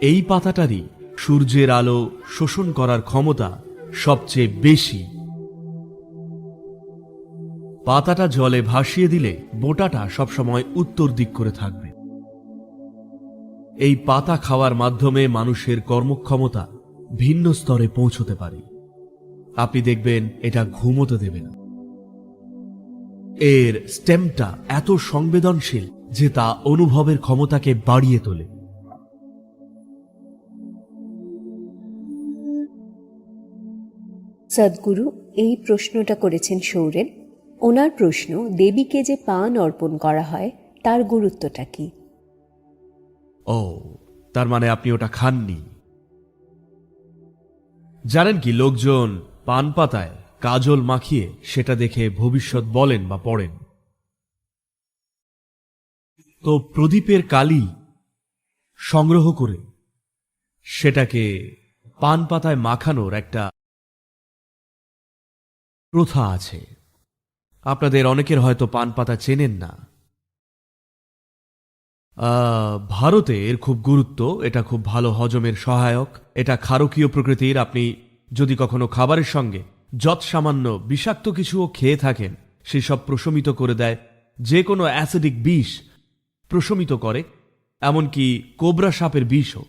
এই পাতাটারই সূর্যের আলো শোষণ করার ক্ষমতা সবচেয়ে বেশি। পাতাটা জলে ভাসিয়ে দিলে বোটাটা সবসময় উত্তর দিক করে থাকবে। এই পাতা খাওয়ার মাধ্যমে মানুষের কর্মক্ষমতা ভিন্ন স্তরে পৌঁছতে পারে। আপনি দেখবেন এটা ঘুমোতে দেবে না। এর স্টেমটা এত সংবেদনশীল যে তা অনুভবের ক্ষমতাকে বাড়িয়ে তোলে। সদ্গুরু এই প্রশ্নটা করেছেন সৌরেন। ওনার প্রশ্ন, দেবীকে যে পান অর্পণ করা হয়, তার গুরুত্বটা কি? ও, তার মানে আপনি ওটা খাননি। জানেন কি, লোকজন পান পাতায় কাজল মাখিয়ে সেটা দেখে ভবিষ্যৎ বলেন বা পড়েন। তো প্রদীপের কালি সংগ্রহ করে সেটাকে পান পাতায় মাখানোর একটা প্রথা আছে। আপনাদের অনেকের হয়তো পান পাতা চেনেন না। ভারতে এর খুব গুরুত্ব, এটা খুব ভালো হজমের সহায়ক, এটা ক্ষারকীয় প্রকৃতির। আপনি যদি কখনো খাবারের সঙ্গে যৎ সামান্য বিষাক্ত কিছুও খেয়ে থাকেন, সেসব প্রশমিত করে দেয়। যে কোনো অ্যাসিডিক বিষ প্রশমিত করে, এমনকি কোবরা সাপের বিষও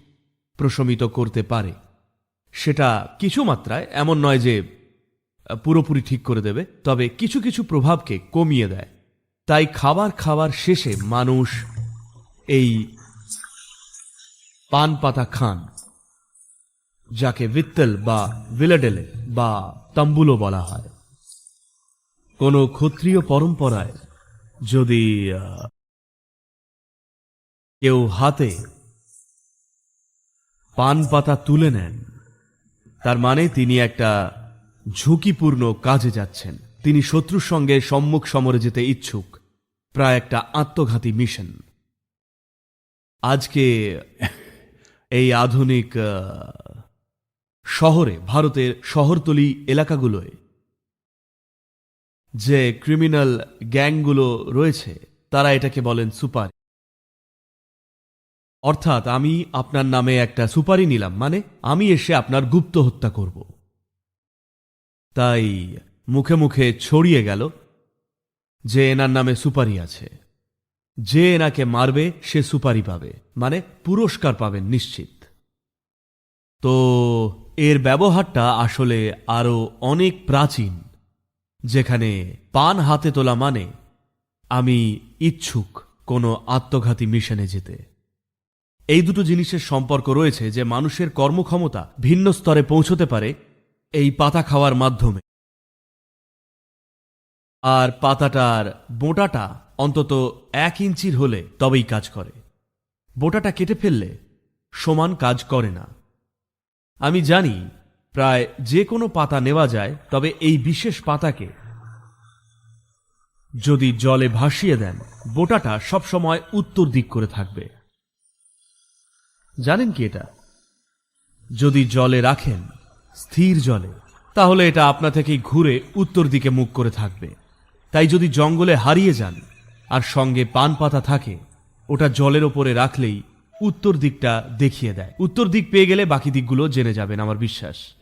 প্রশমিত করতে পারে। সেটা কিছু মাত্রায় এমন নয় যে পুরোপুরি ঠিক করে দেবে, তবে কিছু কিছু প্রভাবকে কমিয়ে দেয়। তাই খাবার খাবার শেষে মানুষ এই পান পাতা খান, যাকে ভিত্তল বা ভিলাডেলে বা তাম্বুলো বলা হয়। কোন ক্ষত্রিয় পরম্পরায় যদি কেউ হাতে পান পাতা তুলে নেন, তার মানে তিনি একটা ঝুঁকিপূর্ণ কাজে যাচ্ছেন। তিনি শত্রুর সঙ্গে সম্মুখ সমরে যেতে ইচ্ছুক। প্রায় একটা আত্মঘাতী মিশন। আজকে এই আধুনিক শহরে, ভারতের শহরতলি এলাকাগুলোয় যে ক্রিমিনাল গ্যাংগুলো রয়েছে, তারা এটাকে বলেন সুপারি। অর্থাৎ আমি আপনার নামে একটা সুপারি নিলাম মানে আমি এসে আপনার গুপ্ত হত্যা করব। তাই মুখে মুখে ছড়িয়ে গেল যে এনার নামে সুপারি আছে। যে এনাকে মারবে, সে সুপারি পাবে। মানে পুরস্কার পাবেন নিশ্চিত। তো এর ব্যবহারটা আসলে আরও অনেক প্রাচীন, যেখানে পান হাতে তোলা মানে আমি ইচ্ছুক কোনো আত্মঘাতী মিশনে যেতে। এই দুটো জিনিসের সম্পর্ক রয়েছে যে মানুষের কর্মক্ষমতা ভিন্ন স্তরে পৌঁছতে পারে এই পাতা খাওয়ার মাধ্যমে। আর পাতাটার বোঁটাটা অন্তত এক ইঞ্চির হলে তবেই কাজ করে। বোটাটা কেটে ফেললে সমান কাজ করে না। আমি জানি প্রায় যে কোনো পাতা নেওয়া যায়, তবে এই বিশেষ পাতাকে যদি জলে ভাসিয়ে দেন, বোটাটা সবসময় উত্তর দিক করে থাকবে। জানেন কি এটা? যদি জলে রাখেন স্থির জলে, তাহলে এটা আপনা থেকেই ঘুরে উত্তর দিকে মুখ করে থাকবে। তাই যদি জঙ্গলে হারিয়ে যান আর সঙ্গে পান পাতা থাকে, ওটা জলের ওপরে রাখলেই উত্তর দিকটা দেখিয়ে দেয়। উত্তর দিক পেয়ে গেলে বাকি দিকগুলো জেনে যাবেন, আমার বিশ্বাস।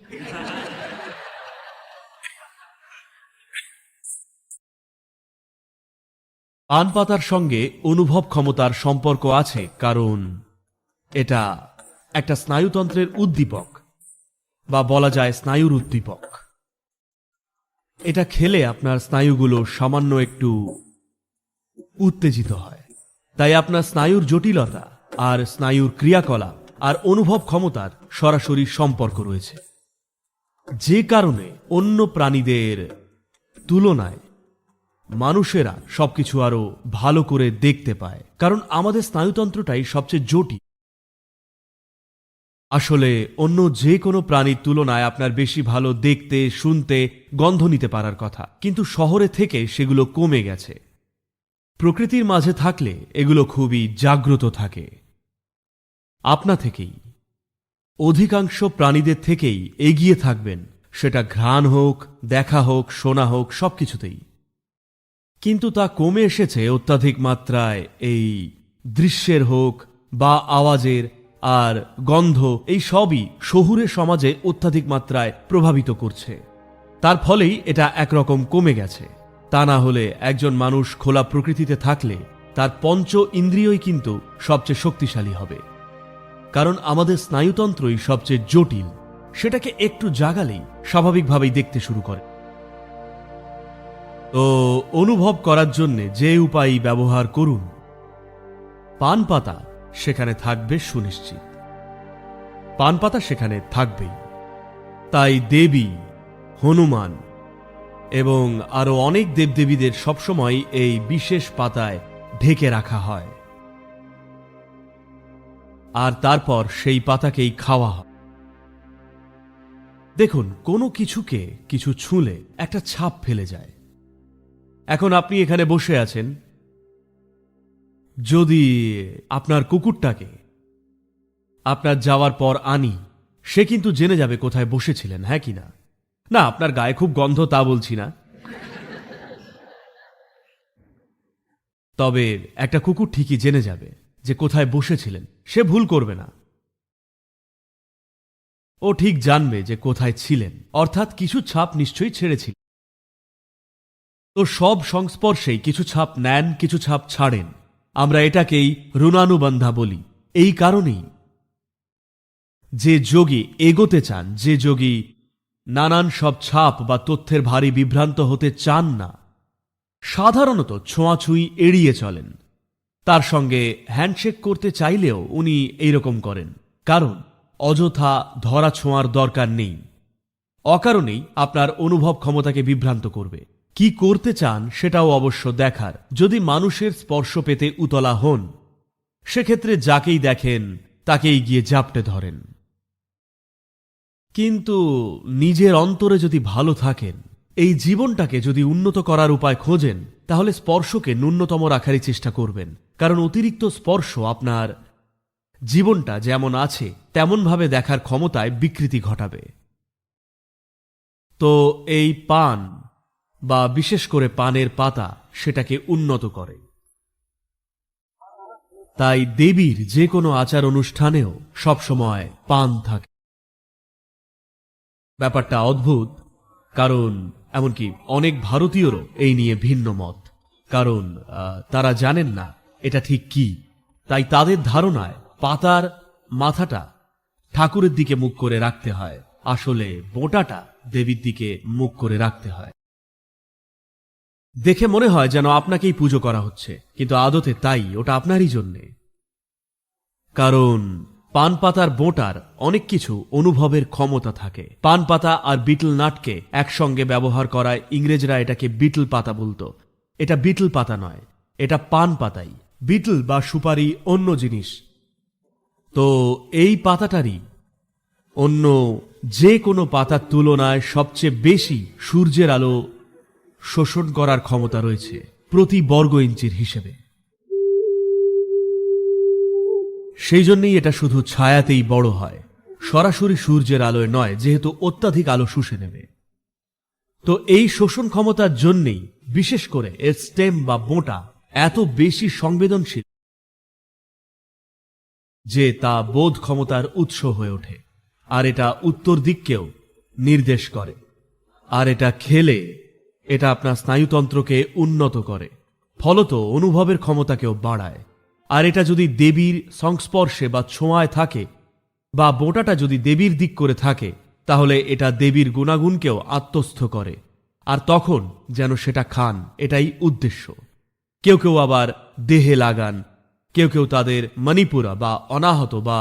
পান পাতার সঙ্গে অনুভব ক্ষমতার সম্পর্ক আছে, কারণ এটা একটা স্নায়ুতন্ত্রের উদ্দীপক। বা বলা যায় স্নায়ুর উদ্দীপক। এটা খেলে আপনার স্নায়ুগুলো সামান্য একটু উত্তেজিত হয়। তাই আপনার স্নায়ুর জটিলতা আর স্নায়ুর ক্রিয়াকলাপ আর অনুভব ক্ষমতার সরাসরি সম্পর্ক রয়েছে। যে কারণে অন্য প্রাণীদের তুলনায় মানুষেরা সবকিছু আরও ভালো করে দেখতে পায়। কারণ আমাদের স্নায়ুতন্ত্রটাই সবচেয়ে জটিল। আসলে অন্য যে কোনো প্রাণীর তুলনায় আপনার বেশি ভালো দেখতে, শুনতে, গন্ধ নিতে পারার কথা। কিন্তু শহরে থেকে সেগুলো কমে গেছে। প্রকৃতির মাঝে থাকলে এগুলো খুবই জাগ্রত থাকে। আপনা থেকেই, অধিকাংশ প্রাণীদের থেকেই এগিয়ে থাকবেন। সেটা ঘ্রাণ হোক, দেখা হোক, শোনা হোক, সবকিছুতেই। কিন্তু তা কমে এসেছে অত্যাধিক মাত্রায় এই দৃশ্যের হোক বা আওয়াজের আর গন্ধ এই সবই শহুরে সমাজে অত্যাধিক মাত্রায় প্রভাবিত করছে। তার ফলেই এটা একরকম কমে গেছে। তা না হলে একজন মানুষ খোলা প্রকৃতিতে থাকলে তার পঞ্চ ইন্দ্রিয়ই কিন্তু সবচেয়ে শক্তিশালী হবে। কারণ আমাদের স্নায়ুতন্ত্রই সবচেয়ে জটিল, সেটাকে একটু জাগালেই স্বাভাবিকভাবেই দেখতে শুরু করে। তো অনুভব করার জন্যে যে উপায় ব্যবহার করুন। পান পাতা সেখানে থাকবে সুনিশ্চিত। পান পাতা সেখানে থাকবেই। তাই দেবী, হনুমান এবং আরও অনেক দেবদেবীদের সবসময় এই বিশেষ পাতায় ঢেকে রাখা হয়। আর তারপর সেই পাতাকেই খাওয়া হয়। দেখুন, কোনো কিছুকে কিছু ছুঁলে একটা ছাপ ফেলে যায়। এখন আপনি এখানে বসে আছেন। যদি আপনার কুকুরটাকে আপনার যাওয়ার পর আনি, সে কিন্তু জেনে যাবে কোথায় বসেছিলেন হ্যাঁ কি না? না, আপনার গায়ে খুব গন্ধ, তা বলছি না। তবে একটা কুকুর ঠিকই জেনে যাবে যে কোথায় বসেছিলেন, সে ভুল করবে না। ও ঠিক জানবে যে কোথায় ছিলেন, অর্থাৎ কিছু ছাপ নিশ্চয়ই ছেড়েছিল। তো সব সংস্পর্শেই কিছু ছাপ নেন, কিছু ছাপ ছাড়েন। আমরা এটাকেই রুণানুবন্ধা বলি। এই কারণেই যে যোগী এগোতে চান, যে যোগী নানান সব ছাপ বা তথ্যের ভারী বিভ্রান্ত হতে চান না, সাধারণত ছোঁয়াছুঁই এড়িয়ে চলেন। তার সঙ্গে হ্যান্ডশেক করতে চাইলেও উনি এইরকম করেন। কারণ অযথা ধরা ছোঁয়ার দরকার নেই। অকারণেই আপনার অনুভব ক্ষমতাকে বিভ্রান্ত করবে। কি করতে চান সেটাও অবশ্য দেখার। যদি মানুষের স্পর্শ পেতে উতলা হন, সেক্ষেত্রে যাকেই দেখেন, তাকেই গিয়ে জাপটে ধরেন। কিন্তু নিজের অন্তরে যদি ভালো থাকেন, এই জীবনটাকে যদি উন্নত করার উপায় খোঁজেন, তাহলে স্পর্শকে ন্যূনতম রাখারই চেষ্টা করবেন। কারণ অতিরিক্ত স্পর্শ আপনার জীবনটা যেমন আছে, তেমনভাবে দেখার ক্ষমতায় বিকৃতি ঘটাবে। তো এই পান বা বিশেষ করে পানের পাতা সেটাকে উন্নত করে। তাই দেবীর যে কোনো আচার অনুষ্ঠানেও সবসময় পান থাকে। ব্যাপারটা অদ্ভুত, কারণ এমনকি অনেক ভারতীয়রও এই নিয়ে ভিন্ন মত। কারণ তারা জানেন না এটা ঠিক কি। তাই তাদের ধারণায় পাতার মাথাটা ঠাকুরের দিকে মুখ করে রাখতে হয়। আসলে বোটাটা দেবীর দিকে মুখ করে রাখতে হয়। দেখে মনে হয় যেন আপনাকেই পুজো করা হচ্ছে, কিন্তু আদতে তাই, ওটা আপনারই জন্যে। কারণ, পান পাতার বোটার অনেক কিছু অনুভবের ক্ষমতা থাকে। পান পাতা আর বিটল নাটকে একসঙ্গে ব্যবহার করায় ইংরেজরা এটাকে বিটল পাতা বলতো। এটা বিটল পাতা নয়, এটা পান পাতাই। বিটল বা সুপারি অন্য জিনিস। তো এই পাতাটারই অন্য যে কোনো পাতার তুলনায় সবচেয়ে বেশি সূর্যের আলো শোষণ করার ক্ষমতা রয়েছে প্রতি বর্গ ইঞ্চির হিসেবে। সেই জন্যই এটা শুধু ছায়াতেই বড় হয়। সরাসরি সূর্যের আলোয় নয়, যেহেতু অত্যাধিক আলো শুষে নেবে। তো এই শোষণ ক্ষমতার জন্যেই, বিশেষ করে এর স্টেম বা বোটা এত বেশি সংবেদনশীল যে তা বোধ ক্ষমতার উৎস হয়ে ওঠে। আর এটা উত্তর দিককেও নির্দেশ করে। আর এটা খেলে এটা আপনার স্নায়ুতন্ত্রকে উন্নত করে, ফলত অনুভবের ক্ষমতাকেও বাড়ায়। আর এটা যদি দেবীর সংস্পর্শে বা ছোঁয়ায় থাকে, বা বোটাটা যদি দেবীর দিক করে থাকে, তাহলে এটা দেবীর গুণাগুণকেও আত্মস্থ করে। আর তখন যেন সেটা খান, এটাই উদ্দেশ্য। কেউ কেউ আবার দেহে লাগান, কেউ কেউ তাদের মণিপুরা বা অনাহত বা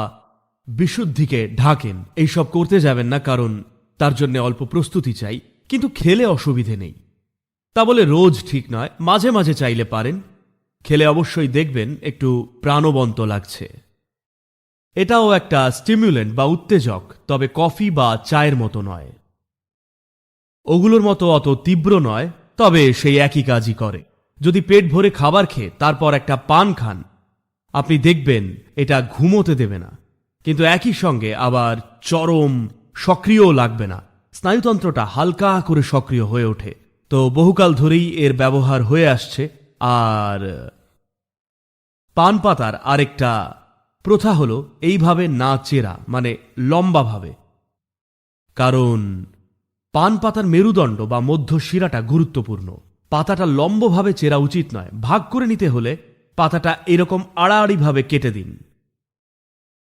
বিশুদ্ধিকে ঢাকেন। এইসব করতে যাবেন না, কারণ তার জন্য অল্প প্রস্তুতি চাই, কিন্তু খেলে অসুবিধে নেই। তা বলে রোজ ঠিক নয়, মাঝে মাঝে চাইলে পারেন। খেলে অবশ্যই দেখবেন একটু প্রাণবন্ত লাগছে। এটাও একটা স্টিমুলেন্ট বা উত্তেজক, তবে কফি বা চায়ের মতো নয়। ওগুলোর মতো অত তীব্র নয়, তবে সেই একই কাজই করে। যদি পেট ভরে খাবার খেয়ে তারপর একটা পান খান, আপনি দেখবেন এটা ঘুমোতে দেবে না। কিন্তু একই সঙ্গে আবার চরম সক্রিয়ও লাগবে না। স্নায়ুতন্ত্রটা হালকা করে সক্রিয় হয়ে ওঠে। তো বহুকাল ধরেই এর ব্যবহার হয়ে আসছে, আর পান পাতার আরেকটা প্রথা হলো এইভাবে না চেরা মানে লম্বাভাবে। কারণ পান পাতার মেরুদণ্ড বা মধ্য শিরাটা গুরুত্বপূর্ণ। পাতাটা লম্বভাবে চেরা উচিত নয়। ভাগ করে নিতে হলে পাতাটা এরকম আড়াআড়িভাবে কেটে দিন।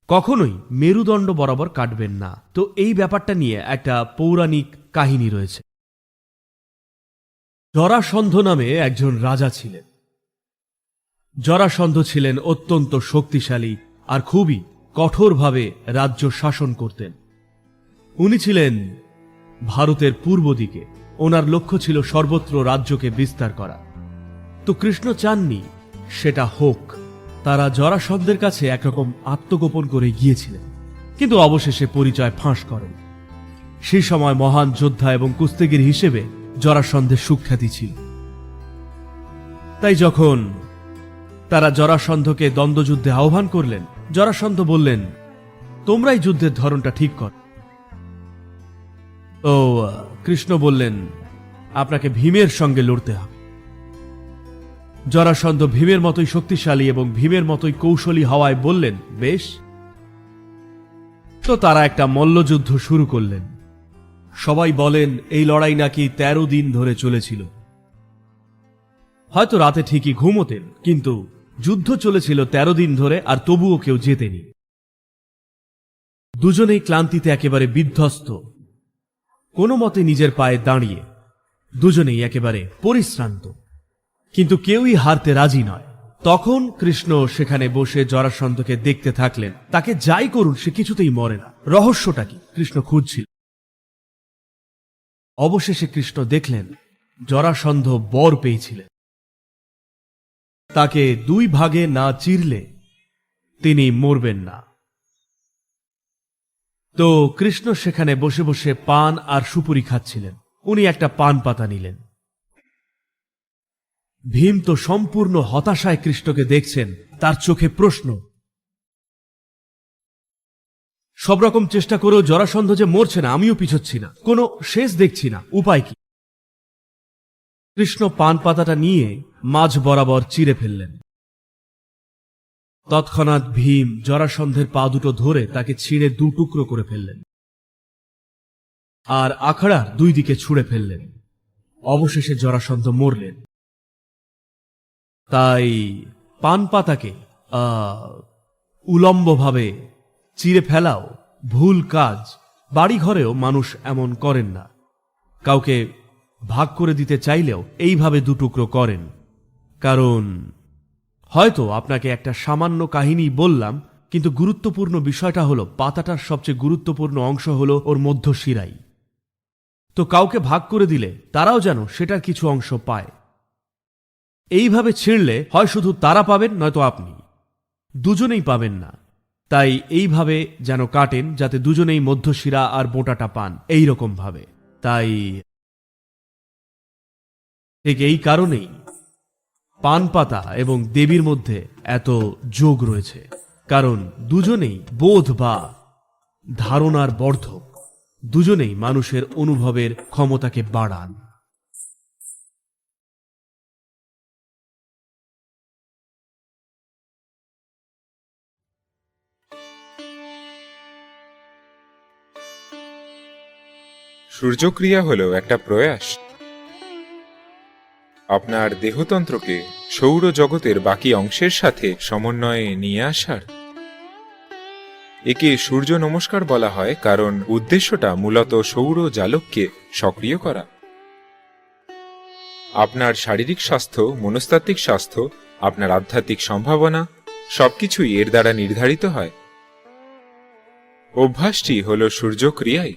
কখনোই মেরুদণ্ড বরাবর কাটবেন না। তো এই ব্যাপারটা নিয়ে একটা পৌরাণিক কাহিনী রয়েছে। জরাসন্ধ নামে একজন রাজা ছিলেন। জরাসন্ধ ছিলেন অত্যন্ত শক্তিশালী আর খুবই কঠোরভাবে রাজ্য শাসন করতেন। উনি ছিলেন ভারতের পূর্ব দিকে। ওনার লক্ষ্য ছিল সর্বত্র রাজ্যকে বিস্তার করা। তো কৃষ্ণ চাননি, সেটা হোক। তারা জরাসন্ধের কাছে একরকম আত্মগোপন করে গিয়েছিলেন। কিন্তু অবশেষে পরিচয় ফাঁস করেন। সেই সময় মহান যোদ্ধা এবং কুস্তিগির হিসেবে জরাসন্ধের সুখ্যাতি ছিল। তাই যখন তারা জরাসন্ধকে দ্বন্দ্বযুদ্ধে আহ্বান করলেন, জরাসন্ধ বললেন, তোমরাই যুদ্ধের ধরনটা ঠিক কর। ও, কৃষ্ণ বললেন, আপনাকে ভীমের সঙ্গে লড়তে হবে। জরাসন্ধ ভীমের মতোই শক্তিশালী এবং ভীমের মতোই কৌশলী হওয়ায় বললেন, বেশ। তো তারা একটা মল্লযুদ্ধ শুরু করলেন। সবাই বলেন, এই লড়াই নাকি তেরো দিন ধরে চলেছিল। হয়তো রাতে ঠিকই ঘুমোতেন, কিন্তু যুদ্ধ চলেছিল তেরো দিন ধরে আর তবুও কেউ জেতেনি। দুজনেই ক্লান্তিতে একেবারে বিধ্বস্ত। কোনো মতে নিজের পায়ে দাঁড়িয়ে, দুজনেই একেবারে পরিশ্রান্ত। কিন্তু কেউই হারতে রাজি নয়। তখন কৃষ্ণ সেখানে বসে জরাসন্ধকে দেখতে থাকলেন। তাকে যাই করুন, সে কিছুতেই মরে না। রহস্যটা কি? কৃষ্ণ খুঁজছিল। অবশেষে কৃষ্ণ দেখলেন, জরাসন্ধ বর পেয়েছিলেন। তাকে দুই ভাগে না চিরলে তিনি মরবেন না। তো কৃষ্ণ সেখানে বসে বসে পান আর সুপুরি খাচ্ছিলেন। উনি একটা পান পাতা নিলেন। ভীম তো সম্পূর্ণ হতাশায় কৃষ্ণকে দেখছেন, তার চোখে প্রশ্ন সব রকম চেষ্টা করেও জরাসন্ধ যে মরছে না, আমিও পিছোচ্ছি না। কোনো শেষ দেখছি না। উপায় কি? কৃষ্ণ পান পাতাটা নিয়ে মাঝ বরাবর চিরে ফেললেন। তৎক্ষণাৎ ভীম জরাসন্ধের পা দুটো ধরে তাকে ছিঁড়ে দু টুকরো করে ফেললেন। আর আখড়ার দুই দিকে ছুঁড়ে ফেললেন। অবশেষে জরাসন্ধ মরলেন। তাই পান পাতাকে উলম্বভাবে চিরে ফেলাও, ভুল কাজ। বাড়ি ঘরেও মানুষ এমন করেন না। কাউকে ভাগ করে দিতে চাইলেও এইভাবে দুটুকরো করেন। কারণ, হয়তো আপনাকে একটা সামান্য কাহিনী বললাম, কিন্তু গুরুত্বপূর্ণ বিষয়টা হলো, পাতাটার সবচেয়ে গুরুত্বপূর্ণ অংশ হলো ওর মধ্য শিরাই তো কাউকে ভাগ করে দিলে তারাও যেন সেটার কিছু অংশ পায়। এইভাবে ছিঁড়লে হয় শুধু তারা পাবেন নয়তো আপনি। দুজনেই পাবেন না। তাই এইভাবে যেন কাটেন যাতে দুজনেই মধ্যশিরা আর বোটাটা পান। এই ভাবে তাই ঠিক এই কারণেই পান পাতা এবং দেবীর মধ্যে এত যোগ রয়েছে। কারণ দুজনেই বোধ বা ধারণার বর্ধক। দুজনেই মানুষের অনুভবের ক্ষমতাকে বাড়ান। সূর্যক্রিয়া হলো একটা প্রয়াস। আপনার দেহতন্ত্রকে সৌর জগতের বাকি অংশের সাথে সমন্বয়ে নিয়ে আসার। একে সূর্য নমস্কার বলা হয় কারণ উদ্দেশ্যটা মূলত সৌর জালককে সক্রিয় করা। আপনার শারীরিক স্বাস্থ্য, মনস্তাত্ত্বিক স্বাস্থ্য, আপনার আধ্যাত্মিক সম্ভাবনা সবকিছুই এর দ্বারা নির্ধারিত হয়। অভ্যাসটি হল সূর্যক্রিয়াই।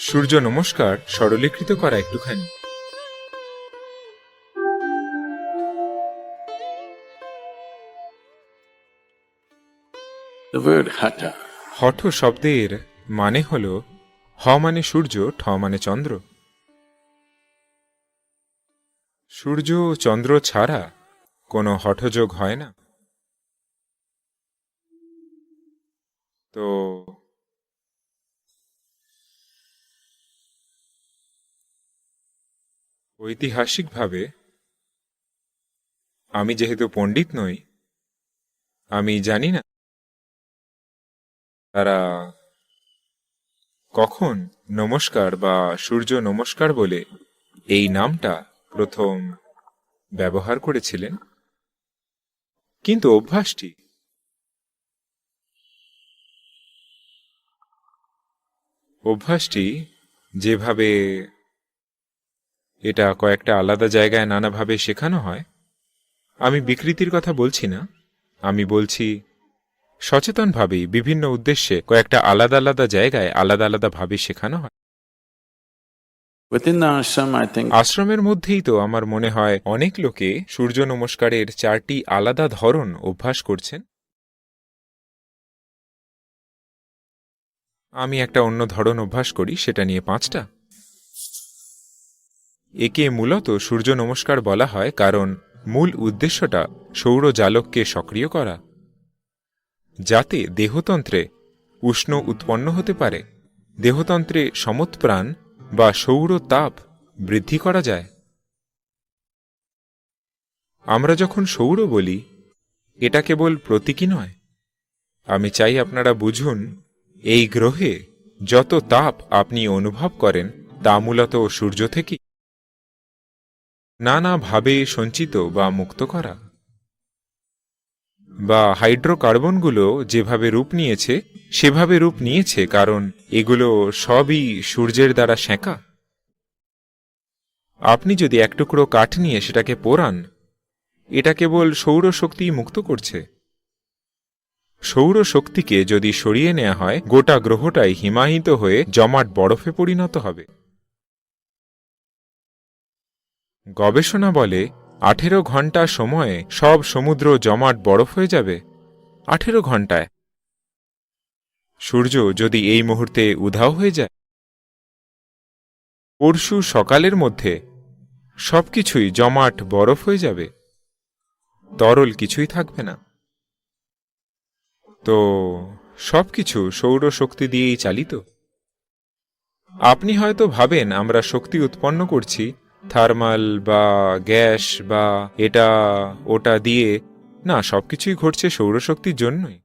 সূর্য নমস্কার সরলীকৃত করা একটুখানি। হঠ শব্দের মানে হল হ মানে সূর্য ঠ মানে চন্দ্র। সূর্য ও চন্দ্র ছাড়া কোনো হঠযোগ হয় না। তো ঐতিহাসিকভাবে, আমি যেহেতু পণ্ডিত নই, আমি জানি না তারা কখন নমস্কার বা সূর্য নমস্কার বলে এই নামটা প্রথম ব্যবহার করেছিলেন। কিন্তু অভ্যাসটি অভ্যাসটি যেভাবে এটা কয়েকটা আলাদা জায়গায় নানাভাবে শেখানো হয়। আমি বিকৃতির কথা বলছি না। আমি বলছি সচেতনভাবেই বিভিন্ন উদ্দেশ্যে কয়েকটা আলাদা আলাদা জায়গায় আলাদা আলাদাভাবে শেখানো হয়। আশ্রমের মধ্যেই তো আমার মনে হয় অনেক লোকে সূর্য নমস্কারের চারটি আলাদা ধরন অভ্যাস করছেন। আমি একটা অন্য ধরন অভ্যাস করি সেটা নিয়ে পাঁচটা। একে মূলত সূর্য নমস্কার বলা হয় কারণ মূল উদ্দেশ্যটা সৌরজালককে সক্রিয় করা। যাতে দেহতন্ত্রে উষ্ণ উৎপন্ন হতে পারে, দেহতন্ত্রে সমৎপ্রাণ বা সৌর তাপ বৃদ্ধি করা যায়। আমরা যখন সৌর বলি, এটা কেবল প্রতীকী নয়। আমি চাই আপনারা বুঝুন, এই গ্রহে যত তাপ আপনি অনুভব করেন, তা মূলত সূর্য থেকে নানাভাবে সঞ্চিত বা মুক্ত করা। বা হাইড্রোকার্বনগুলো যেভাবে রূপ নিয়েছে, সেভাবে রূপ নিয়েছে, কারণ এগুলো সবই সূর্যের দ্বারা সেঁকা। আপনি যদি এক টুকরো কাঠ নিয়ে সেটাকে পোড়ান, এটা কেবল সৌরশক্তি মুক্ত করছে। সৌরশক্তিকে যদি সরিয়ে নেওয়া হয়, গোটা গ্রহটাই হিমাহিত হয়ে জমাট বরফে পরিণত হবে। গবেষণা বলে আঠেরো ঘণ্টা সময়ে সব সমুদ্র জমাট বরফ হয়ে যাবে? আঠেরো ঘন্টায়। সূর্য যদি এই মুহূর্তে উধাও হয়ে যায়? পরশু সকালের মধ্যে সবকিছুই জমাট বরফ হয়ে যাবে। তরল কিছুই থাকবে না। তো সবকিছু সৌরশক্তি দিয়েই চালিত? আপনি হয়তো ভাবেন আমরা শক্তি উৎপন্ন করছি থার্মাল বা গ্যাস বা এটা, ওটা দিয়ে। না, সবকিছুই ঘটছে সৌরশক্তির জন্যই।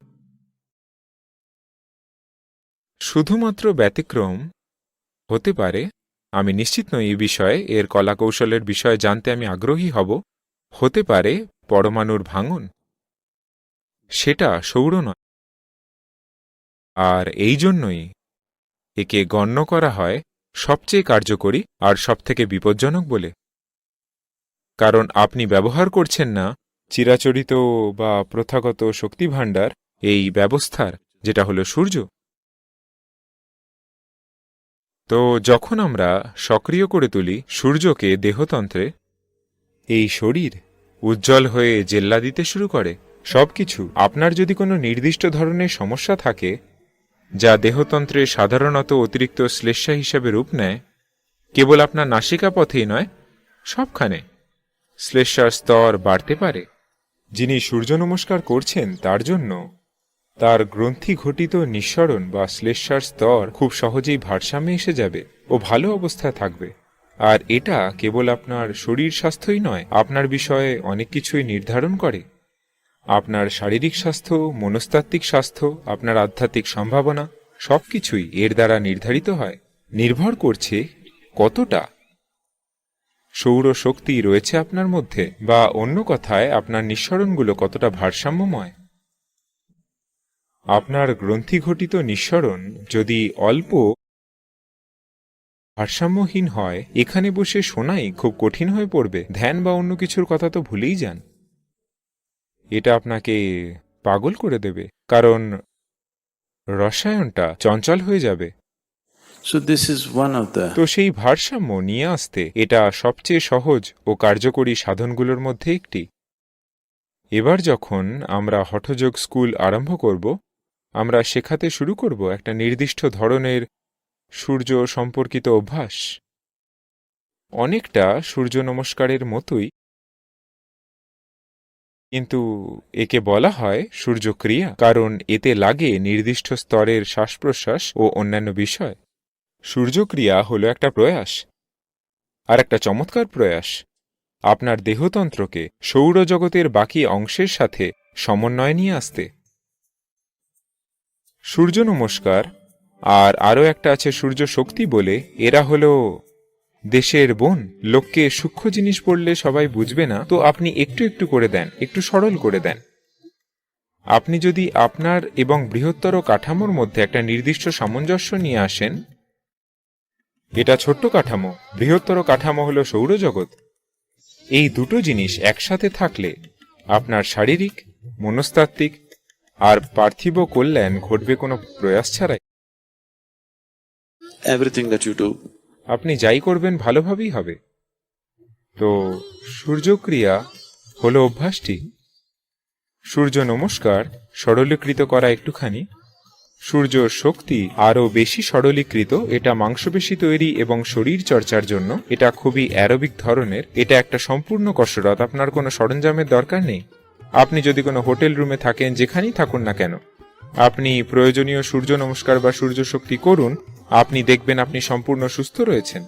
শুধুমাত্র ব্যতিক্রম হতে পারে। আমি নিশ্চিত নই এই বিষয়ে, এর কলাকৌশলের বিষয়ে জানতে আমি আগ্রহী হব। হতে পারে পরমাণুর ভাঙন। সেটা সৌর নয়। আর এই জন্যই একে গণ্য করা হয় সবচেয়ে কার্যকরী আর সবথেকে বিপজ্জনক বলে। কারণ আপনি ব্যবহার করছেন না চিরাচরিত বা প্রথাগত শক্তিভাণ্ডার, এই ব্যবস্থার, যেটা হলো সূর্য। তো যখন আমরা সক্রিয় করে তুলি সূর্যকে দেহতন্ত্রে, এই শরীর উজ্জ্বল হয়ে জেল্লা দিতে শুরু করে। সবকিছু, আপনার যদি কোনো নির্দিষ্ট ধরনের সমস্যা থাকে যা দেহতন্ত্রে সাধারণত অতিরিক্ত শ্লেষ্মা হিসাবে রূপ নেয়, কেবল আপনার নাসিকা পথেই নয়, সবখানে। শ্লেষ্মার স্তর বাড়তে পারে। যিনি সূর্য নমস্কার করছেন, তার জন্য। তার গ্রন্থি ঘটিত নিঃসরণ বা শ্লেষ্মার স্তর খুব সহজেই ভারসাম্যে এসে যাবে ও ভালো অবস্থায় থাকবে। আর এটা কেবল আপনার শরীর স্বাস্থ্যই নয়, আপনার বিষয়ে অনেক কিছুই নির্ধারণ করে। আপনার শারীরিক স্বাস্থ্য, মনস্তাত্ত্বিক স্বাস্থ্য, আপনার আধ্যাত্মিক সম্ভাবনা, সবকিছুই এর দ্বারা নির্ধারিত হয়। নির্ভর করছে কতটা। সৌর শক্তি রয়েছে আপনার মধ্যে বা অন্য কথায় আপনার নিঃসরণগুলো কতটা ভারসাম্যময়। আপনার গ্রন্থি ঘটিত নিঃসরণ যদি অল্প ভারসাম্যহীন হয়, এখানে বসে শোনাই খুব কঠিন হয়ে পড়বে। ধ্যান বা অন্য কিছুর কথা তো ভুলেই যান। এটা আপনাকে পাগল করে দেবে কারণ রসায়নটা চঞ্চল হয়ে যাবে। তো সেই ভারসাম্য নিয়ে আসতে এটা সবচেয়ে সহজ ও কার্যকরী সাধনগুলোর মধ্যে একটি। এবার যখন আমরা হঠযোগ স্কুল আরম্ভ করব আমরা শেখাতে শুরু করব একটা নির্দিষ্ট ধরনের সূর্য সম্পর্কিত অভ্যাস। অনেকটা সূর্য নমস্কারের মতোই কিন্তু একে বলা হয় সূর্যক্রিয়া, কারণ এতে লাগে নির্দিষ্ট স্তরের শ্বাস প্রশ্বাস ও অন্যান্য বিষয়। সূর্যক্রিয়া হলো একটা প্রয়াস, আর একটা চমৎকার প্রয়াস। আপনার দেহতন্ত্রকে সৌরজগতের বাকি অংশের সাথে সমন্বয় নিয়ে আসতে। সূর্য নমস্কার, আর আরও একটা আছে সূর্য শক্তি বলে, এরা হলো দেশের বোন লোককে সূক্ষ্ম জিনিস পড়লে সবাই বুঝবে না তো আপনি একটু একটু করে দেন একটু সরল করে দেন। আপনি যদি আপনার এবং বৃহত্তর কাঠামোর মধ্যে একটা নির্দিষ্ট সামঞ্জস্য নিয়ে আসেন এটা ছোট্ট কাঠামো বৃহত্তর কাঠামো হলো সৌরজগৎ। এই দুটো জিনিস একসাথে থাকলে আপনার শারীরিক মনস্তাত্ত্বিক আর পার্থিব কল্যাণ ঘটবে কোনো প্রয়াস ছাড়াই। Everything that you do, আপনি যাই করবেন, ভালোভাবেই হবে। তো, সূর্যক্রিয়া হলো অভ্যাসটি। সূর্য নমস্কার, সরলীকৃত করা একটুখানি। সূর্য শক্তি আরও বেশি সরলীকৃত, এটা মাংসপেশি তৈরি এবং শরীর চর্চার জন্য। এটা খুবই অ্যারোবিক ধরনের, এটা একটা সম্পূর্ণ কসরত আপনার কোনো সরঞ্জামের দরকার নেই। আপনি যদি কোনো হোটেল রুমে থাকেন, যেখানেই থাকুন না কেন, আপনি প্রয়োজনীয় সূর্য নমস্কার বা সূর্য শক্তি করুন আপনি দেখবেন আপনি সম্পূর্ণ সুস্থ রয়েছেন।